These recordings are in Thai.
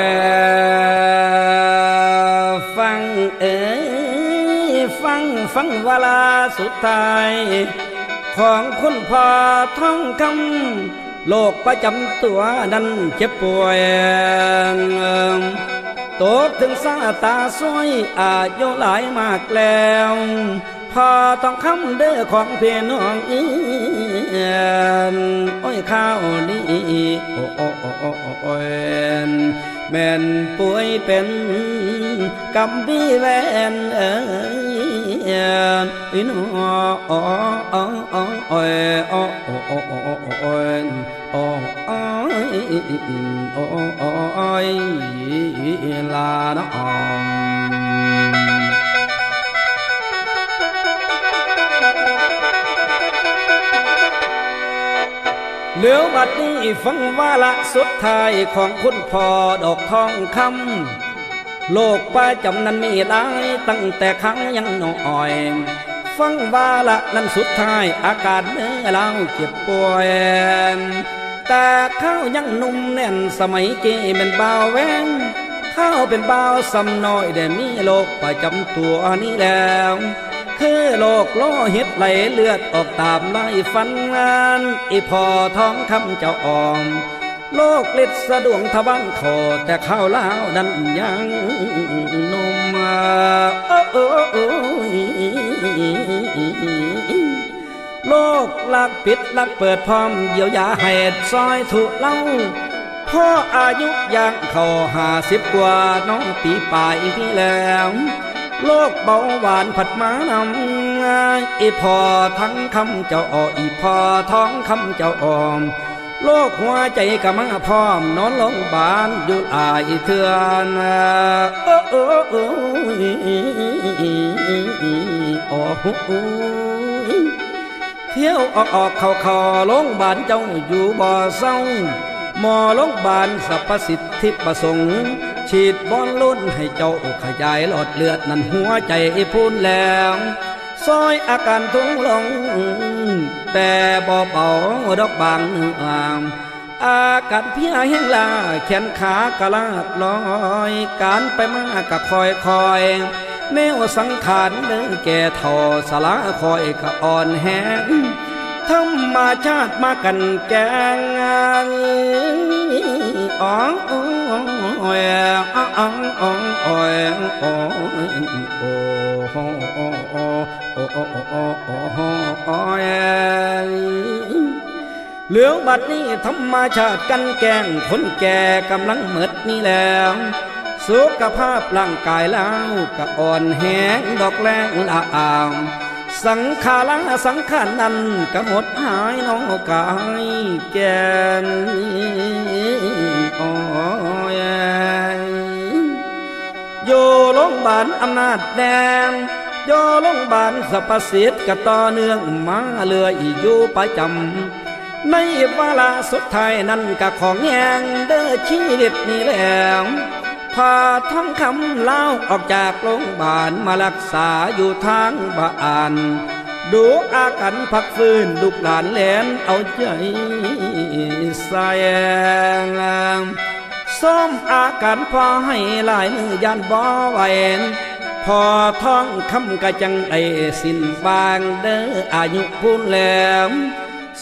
ยฟังเอ๋ยฟังฟังเวลาสุดท้าย ของคุณพ่อท้องคำโลกประจำตัวนั้นเจ็บป่วยตกถึงสาตาสวยอายุหลายมากแล้วพอต้องคำเด้อของเพี่น้องอีนโอ้ยข้าวนี้โอ้โอ้โอ้โอ้โอ้โอ้ย แม่นป่วยเป็นกำบีแวนเอ้ยอิน้ออ๋ออ๋ออ๋อโอ้ยอ๋อโอ้โอ้โอ้โอ้โอ้ยอ๋ออ๋อโอ้โอ้ยลา เหลือบัดนี้ฟังว่าละสุดท้ายของคุณพ่อดอกทองคำโลกประจำนั้นมีได้ตั้งแต่ครั้งยังหน้อย ฟังว่าละนั้นสุดท้ายอาการเนื้อเราเจ็บป่วยแต่ข้าวยังนุ่มแน่นสมัยเจเป็นบ่าวแวงข้าวเป็นบ่าวสำน้อยได้มีโรคประจำตัวนี้แล้ว คือโรคโลหิตไหลเลือดออกตามไล่ฟันงานอีพอท้องคำเจ้าออม โลกฤทธิ์สะดวงทะบังคอแต่ข้าวล้าวดันยังนมมาโอ้โลกลักปิดลักเปิดพร้อมเยียวยาให้ซอยถูกเล่าพ่ออายุย่างเข้าห้าสิบกว่าน้องปีปลายพี่แล้ว โลกเบาหวานผัดมานำอีพอทั้งคำเจ้าอออีพอท้องคำเจ้าออม โลกหัวใจกะมาพร้อม นอนลงบานอยู่อายเถื่อนโอ้โอ้โอ้โอ้โอ้เที่ยวออกออกเข้าเขาลงบานเจ้าอยู่บ่อเศร้าหมอโรงพยาบาลสรรพสิทธิประสงค์ ฉีดบอลลุ่นให้เจ้าขยายหลอดเลือดนั่นหัวใจพูนแล้วซอยอาการทุงลง แต่บ่เบาดอกบางเนื้ออาการเพียแห้งลาแขนขากะลาดลอย การไปมากะคอยคอยแนวสังขารเดินแก่ทอสลาคอยกะอ่อนแห้งธรรมชาติมากันแกงงานอ๋อ เหลืองบัดนี้ธรรมชาติกันแกงคนแก่กำลังหมดนี่แล้วสุขภาพร่างกายแล้วก็อ่อนแห้งดอกแรงละอ่ามสังขารังสังขารนั้นก็หดหายน้องกายแกน อ้ยอยู่โรงบาลอำนาจแดงอยู่โรงบาลสรรพสิทธิ์กต่อเนื่องมาเรื่อยอยู่ประจำในเวลาสุดท้ายนั้นก็ของแยงเด้อชีวิตนี่แล้วพาท้องคำเล่าออกจากโรงพยาบาลมารักษาอยู่ทางบ้าน ดูอาการพักฟื้นลูกหลานแหลนเอาใจใส่ซ้อมอาการพอให้หลายมือยันบ่ไหวพอท้องคำกะจังได้สิ้นบางเด้ออายุพูนแหลม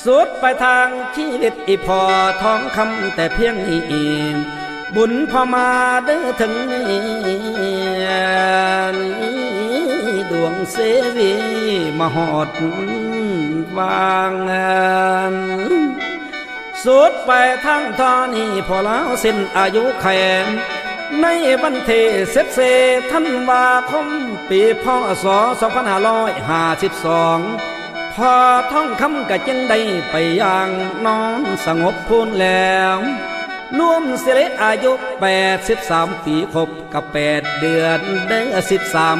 สุดไปทางชีวิตอีพอท้องคำแต่เพียงนี้บุญพอมาเด้อถึงนี้ ดวงเสวีมาหอดวางงานสุดไปทางทอนี่พอแล้วสิ้นอายุแขนในวันเทเสเสท่านวาคมปีพศ2552 พอท่องคำกะจึงได้ไปอย่างนอนสงบพูนแล้วรวมเสียอายุแปดสิบสามปีครบกับแปดเดือนเดือสิบสาม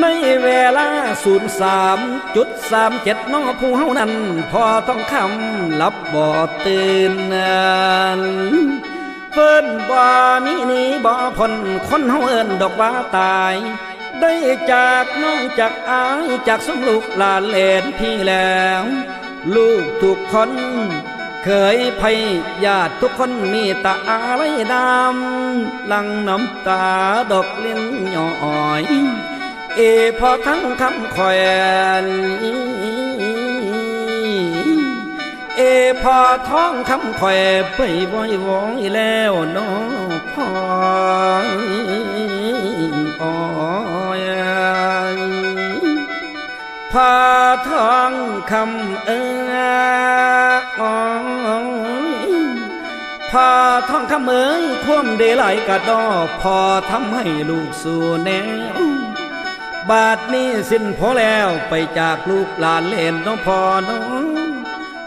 ในเวลาศูนย์สามจุดสามเจ็ดน้องผู้เฮานั้น พอต้องคำรับบ่ตื่นเพิ่นบ่มีนี้บ่พ้นคนเฮาเอิ้นดอกว่าตาย ได้จากน้องจากอายจากสมลูกหลานเลนพี่แล้ว ลูกทุกคน เคยพยญาติทุกคนมีตาอะไรดำลังน้ำตาดอกลิ้นย่อย เอพอทั้งคำแขวนเอพอท้องคำแควไปบ่อยวอยแล้วน้องพ่ออ้อยพาท้องคำเอ้อยพาท้องคำเอ้ยคว่ำเดไหลกระดอพอทำให้ลูกสู่แนว บาทนี้สิ้นพอแล้วไปจากลูกหลานเล่นน้องพอน้อง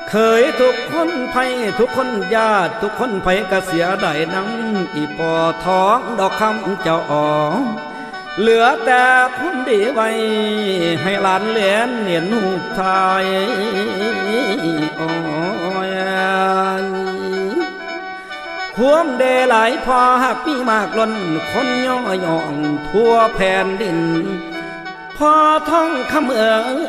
เคยทุกคนไผทุกคนญาติทุกคนไผกเสียได้นังอีปอท้องดอกคำเจ้าอ๋อเหลือแต่คุณดีไว้ ให้หลานเลียนเนียนหูปทายโอ้ยควมเดหลายพอหักมีมากล้นคนย่อย่องทั่วแผ่นดิน พอท่องคำเอ๋ย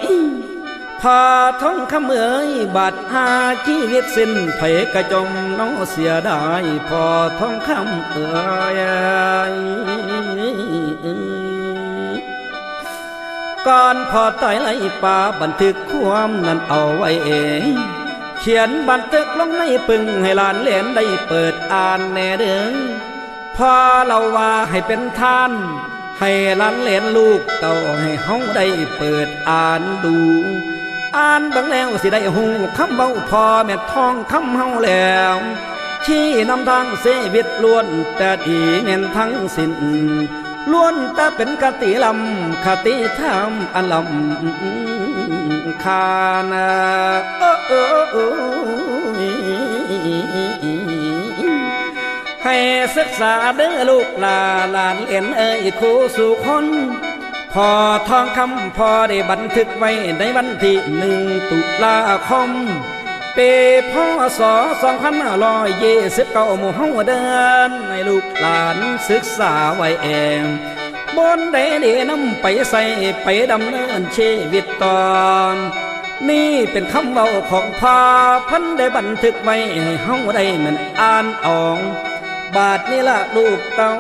พอท่องคำเอ๋ยบัดหาชีวิตสิ้นไผกระจมน้อเสียดายพอท่องคำเอ๋ยก่อนพอตายไหลป่าบันทึกความนั้นเอาไว้เองเขียนบันทึกลงในปึงให้หลานเหลนได้เปิดอ่านแน่เด้อพอเราว่าให้เป็นท่าน ให้หลานเหลนลูกเต่าให้เฮาได้เปิดอ่านดู อ่านบางแล้วสิได้หูคำเบาพอแม่ทองคำเฮาแล้ว ชี้นำทางเสวิตล้วนแต่ดีแม่นทั้งสิ้นล้วนแต่เป็นกติลำคติธรรมอันลำคานาโอ้โอ้โอ้ ให้ศึกษาเด้อลูกหลาหลานเอ็นเอ้ยครูสู่คนพอทองคำพอได้บันทึกไว้ในวันที่หนึ่งตุลาคมปีพ่อสอสองพันห้าร้อยยี่สิบเก้าหมู่เฮาเดินให้ลูกหลานศึกษาไว้เองบนได้ดีนำไปใส่ไปดำเนินชีวิตตอนนี่เป็นคำเว้าของพาพันได้บันทึกไว้ให้เฮาได้เหมือนอ่านออก บาทนี่ละลูกเต้า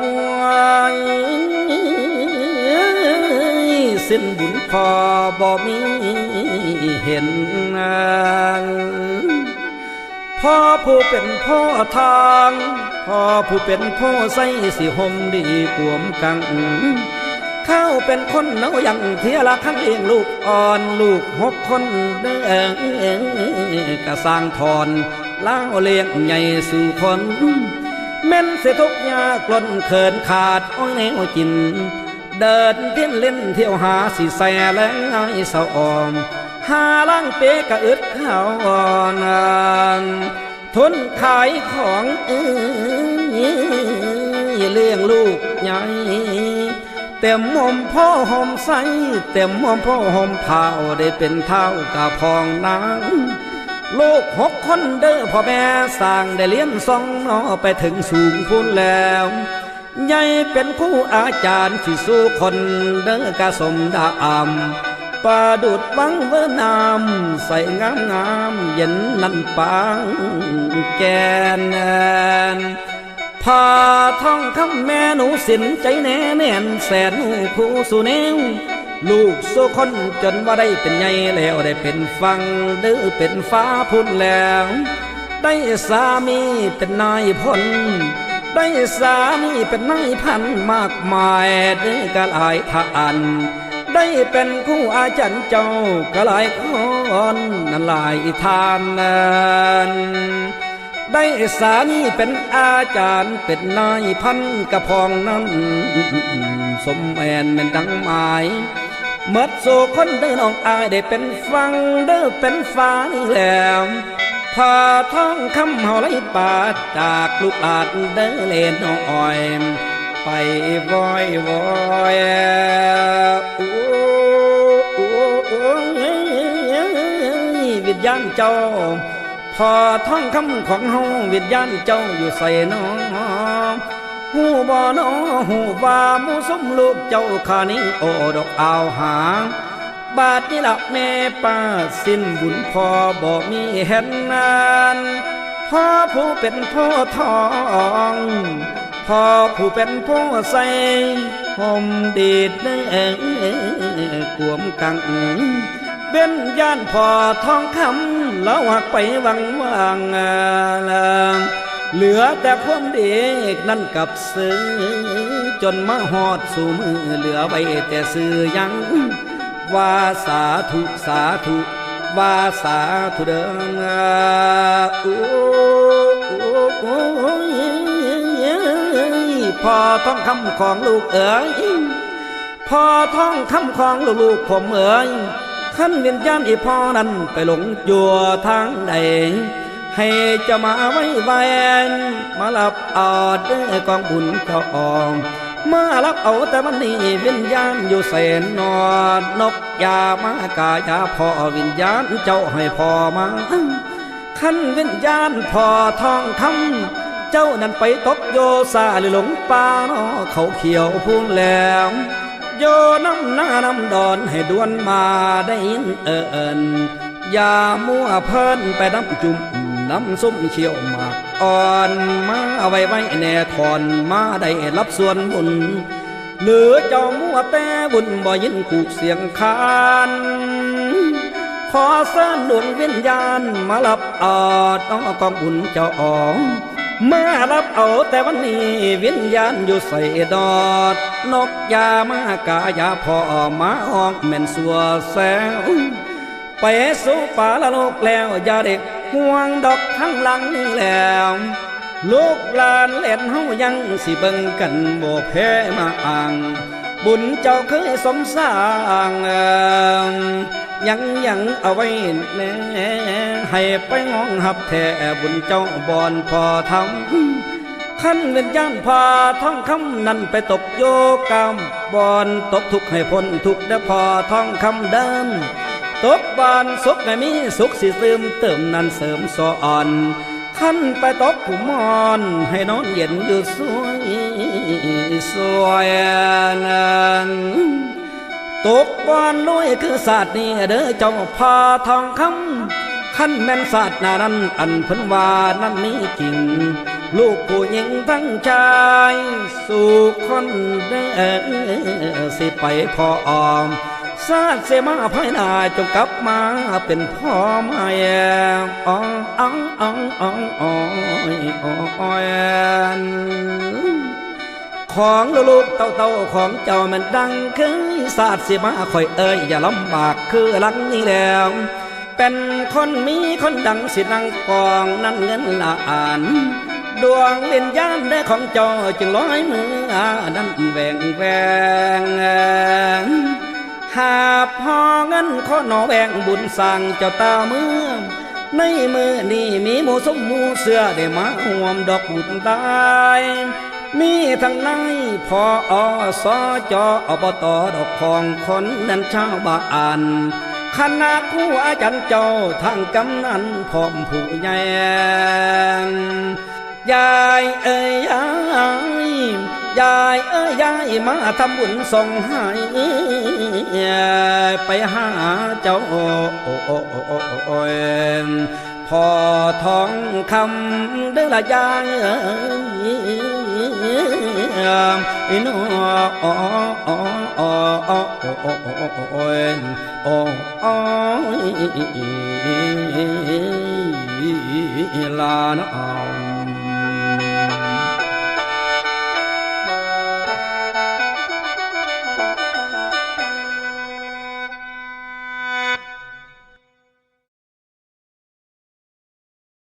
สิ้นบุญพอบ่มีเห็นนางพ่อผู้เป็นพ่อทางพ่อผู้เป็นพ่อใส่สิหมดีกวมกังเข้าเป็นคนเนาอยังเทียละข้างเลี้ยงลูกอ่อนลูกหกคนเด้อกระสร้างทอนเล่าเลี้ยงใหญ่สู่คน แม่นเสียทุกยากล้นเขินขาดอ้อยแนวกิน เดินเที่ยนเล่นเที่ยวหาสิแสแลงไอ้สะออม หาล่างเปกะอึดข้าวอ่อนนานทนขายของเอ้ยเลี้ยงลูกใหญ่เต็มหอมพ่อหอมใสเต็มหอมพ่อหอมเผาได้เป็นเท่ากะพองนาง ลูกหกคนเด้อพ่อแม่สร้างได้เลี้ยงสองนอไปถึงสูงพูนแล้วใหญ่เป็นคู่อาจารย์ที่สู้คนเด้อกะสมดาอำป่าดุดบังเวอนามใส่งามงามเย็นนันปางแกนนพาท่องคำแม่หนูสินใจแน่แน่นแสนหูคู่สู่แนว ลูกสู่คนจนว่าได้เป็นใหญ่แล้วได้เป็นฟังเด้อเป็นฟ้าพุ่นแล้ว ได้สามีเป็นนายพลได้สามีเป็นนายพันมากมายเด้อกะหลายทานได้เป็นคู่อาจารย์เจ้ากะหลายคนนั้นหลายทานนั้นได้สานีเป็นอาจารย์เป็นนายพันกระพองนั้น สมแอนเป็นดังหมาย เมื่อโซคนเดินออกอายได้เป็นฟังเด้อเป็นฟ้านี่แล้วพาท้องคำเฮาไหลป่าจากลูกหลานเด้อเลนน้ออย ไปวอยวอยโอ้โอ้โอ้วิญญาณเจ้า พอท่องคำของเฮาวิญญาณเจ้าอยู่ใส่น้อง หูบ่นอหูว่ามูสมลูกเจ้าขานิ่งโอดอกอาวหาง บาทนี่ละแม่ป้าสิ้นบุญพอบ่มีเห็นนานพ่อผู้เป็นพ่อทองพ่อผู้เป็นพ่อใส่ห่มดีดเนื้อกวมกังเป็นย่านพ่อทองคำแล้วหักไปวังวางลาง เหลือแต่ความเดีนั่นกับซื้อ จนมาหอดสู่มือเหลือไว้แต่ซื้อยังว่าสาธุสาธุว่าสาธุเดิมโอ้โอ้โอ้พอท้องคำของลูกเอ๋ยพอท้องคำของลูกผมเอ๋ยขั้นเวียนยานอีพ่อนั้นไปหลงจัวทางใด ให้จะมาไว้แวนมารับเอาเด้กองบุญเจ้าออมมารับเอาแต่มันนี่วิญญาณอยู่เสนนอนนกยามากายาพอวิญญาณเจ้าให้พอมาขั้นวิญญาณพอทองคำเจ้านั่นไปตกโยซาหรือหลงป่าเนาะเขาเขียวพูนแหลมโยน้ำหน้าน้ำดอนให้ดวนมาได้ยินเอิญอย่ามัวเพิ่นไปน้ำจุ่ม น้ำส้มเขียวหมากอ่อนมาไว้ไว้แน่ทอนมาได้รับส่วนบุญหรือเจ้ามัวแต่บุญบ่ยินกูเสียงคานขอเส้นดวงวิญญาณมารับเอาต้องกองบุญเจ้าอ๋องมารับเอาแต่วันนี้วิญญาณอยู่ใส่ดอด นกยามากายาพอมาออกแม่นสัวแซวไปสู่ป่าละโลกแล้วยาเด็ก ห่วงดอกข้างหลังแล้ว ลูกหลานเล่นเฮายังสิเบิ่งกันบ่แพ้มาอ่าง บุญเจ้าเคยสมสร้างยังยังเอาไว้แน่ให้ไปงองหับแท่บุญเจ้าบอนพอทำขั้นวิญญาณพาท่องคำนั้นไปตกโยกรรมบอนตกทุกข์ให้พ้นทุกข์ได้พอท่องคำเดิม ตกบานสุขให้มีสุขสิเติมเติมนันเสริมสอนขั้นไปตกผู้มอนให้นอนเย็นอยู่สวยสวยนั้นตกบานลอยคือศาสตร์นี่เด้อเจ้าพาทองคำขั้นแม่นศาสตร์นานั้นอันพิ่นว่านั้นนี้จริง ลูกผู้หญิงทั้งชาย สู่คนเด้อสิไปพอออม ศาเสมาภายนาจงกลับมาเป็นพ่อแม่อ๋ออ๋ออ๋ออ๋ออ๋ออ๋อของลูกๆเต่าของเจ้ามันดังคือศาสตร์สิมาคอยเอ่ยอย่าลำบากคือหลังนี้แล้ว เป็นคนมีคนดังสินังกองนั้นเงินละอ่านดวงเล่นยานได้ของเจ้าจึงร้อยมืออานั้นแหวงแหวง หาพอเงินขอหนอแวงบุญสั่งเจ้าตาเมือง ในมือนี่มีหมูสมหมูเสื้อได้มาห่วมดอกบุญตาย มีทั้งนพออสจอบตดอกของคนนั้นชาวบ้านคณะครูอาจารย์เจ้าทางกำนันพร้อมผู้ใหญ่ ยายเอ้ยยายยายเอ้ยยายมาทำบุญส่งให้ไปหาเจ้าโอ้ยพอท้องคำเด้อละยายเอ้ยน้อโอ้ยโอ้อ๋อลานะ